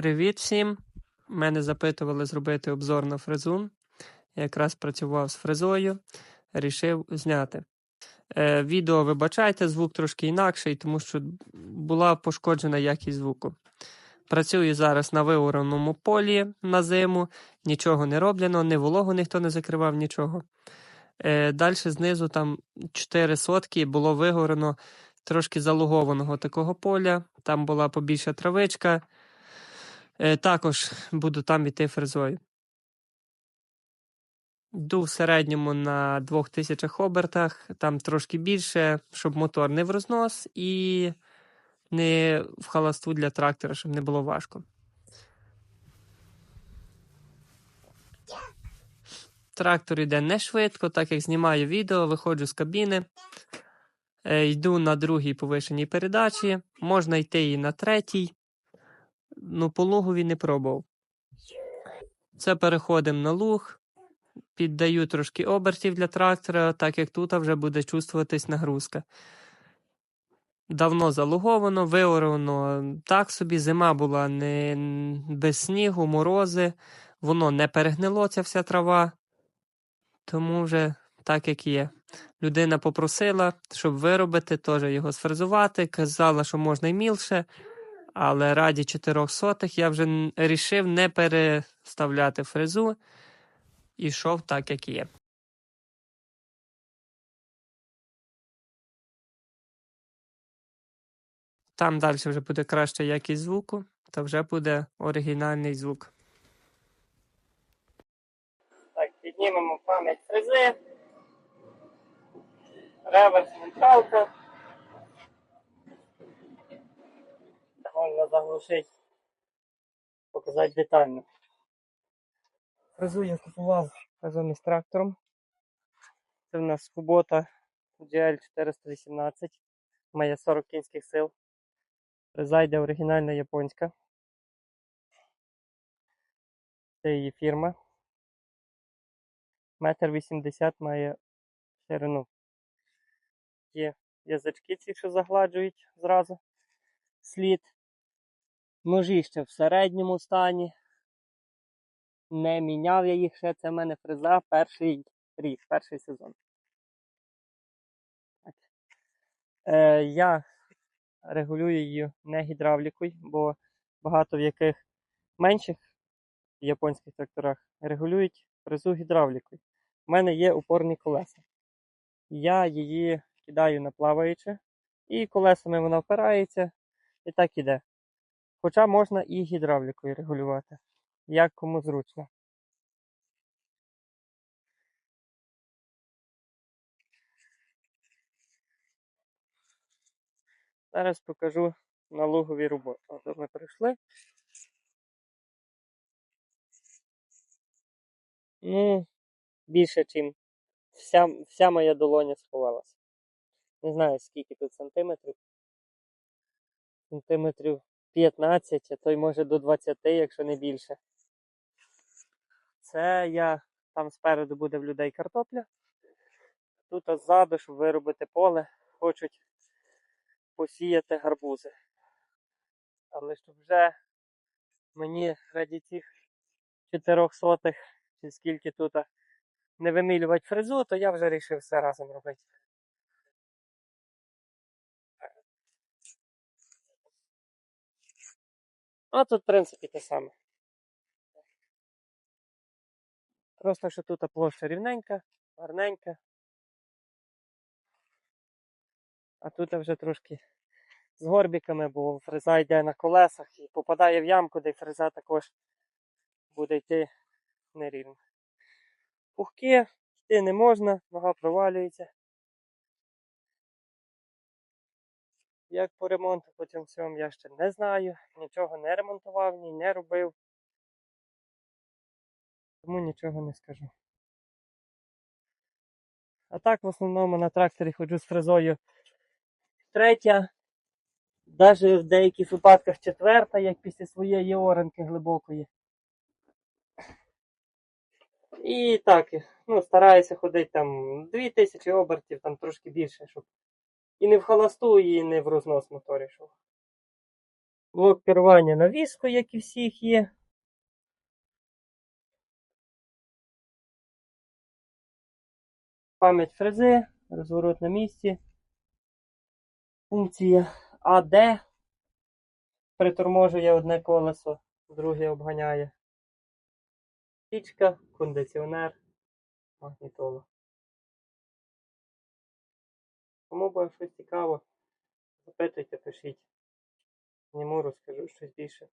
Привіт всім! Мене запитували зробити обзор на фрезу. Я якраз працював з фрезою, рішив зняти. Е, відео вибачайте, звук трошки інакший, тому що була пошкоджена якість звуку. Працюю зараз на виораному полі на зиму, нічого не роблено, ні вологу ніхто не закривав, нічого. Е, Далі знизу там 4 сотки було вигорено трошки залугованого такого поля. Там була побільша травичка. Е, Також буду там іти фрезою. Йду в середньому на 2000 обертах, там трошки більше, щоб мотор не в рознос і не в халасту для трактора, щоб не було важко. Трактор йде не швидко, так як знімаю відео, виходжу з кабіни. Е, Йду на другій повишеній передачі, можна йти і на третій. Ну, по лугові не пробував. Це переходимо на луг, піддаю трошки обертів для трактора, так як тут вже буде чувствуватись нагрузка. Давно залуговано, виорано так собі. Зима була не без снігу, морози, воно не перегнило ця вся трава, тому вже так як є. Людина попросила, щоб виробити, теж його сфрезувати. Казала, що можна й мілше, але раді 4 я вже рішив не переставляти фрезу і йшов так, як є. Там далі вже буде краща якість звуку, та вже буде оригінальний звук. Так, піднімемо пам'ять фрези. Реверс нейтралка. Можна заглушити, показати детально. Фрезу я купував разом із трактором. Це в нас Kubota GL 418. Має 40 кінських сил. Фреза оригінальна японська. Це її фірма. Метр 80 має ширину. Є язички ці, що загладжують зразу слід. Ножі ще в середньому стані. Не міняв я їх ще. Це в мене фреза перший рік, перший сезон. Так. Е, я регулюю її не гідравлікою, бо багато в яких менших японських тракторах регулюють фрезу гідравлікою. У мене є упорні колеса. Я її кидаю на плаваюче, і колесами вона впирається і так іде. Хоча можна і гідравлікою регулювати, як кому зручно. Зараз покажу на луговій роботі. От ми прийшли. Ну, більше, чим вся, вся моя долоня сховалася. Не знаю, скільки тут сантиметрів. Сантиметрів 15, а то й може до 20, якщо не більше. Це я там спереду буде в людей картопля. Тут ззаду, щоб виробити поле, хочуть посіяти гарбузи. Але щоб вже мені раді цих 400 чи скільки тут не вимілювати фрезу, то я вже вирішив все разом робити. А тут, в принципі, те саме. Просто що тут площа рівненька, гарненька. А тут вже трошки з горбіками, бо фреза йде на колесах і попадає в ямку, де фреза також буде йти нерівно. Пухки, йти не можна, нога провалюється. Як по ремонту по цьому всьому я ще не знаю. Нічого не ремонтував, ні не робив. Тому нічого не скажу. А так в основному на тракторі ходжу з фрезою третя, навіть в деяких випадках четверта, як після своєї оранки глибокої. І так, ну, стараюся ходити там 2000 обертів, там трошки більше, щоб і не в холосту, і не в рознос мотор. Блок керування навіску, як і всіх є. Пам'ять фрези, розворот на місці. Функція AD. Приторможує одне колесо, друге обганяє. Пічка, кондиціонер, магнітола. Кому буде щось цікаво, запитуйте, пишіть. Зніму, розкажу щось більше.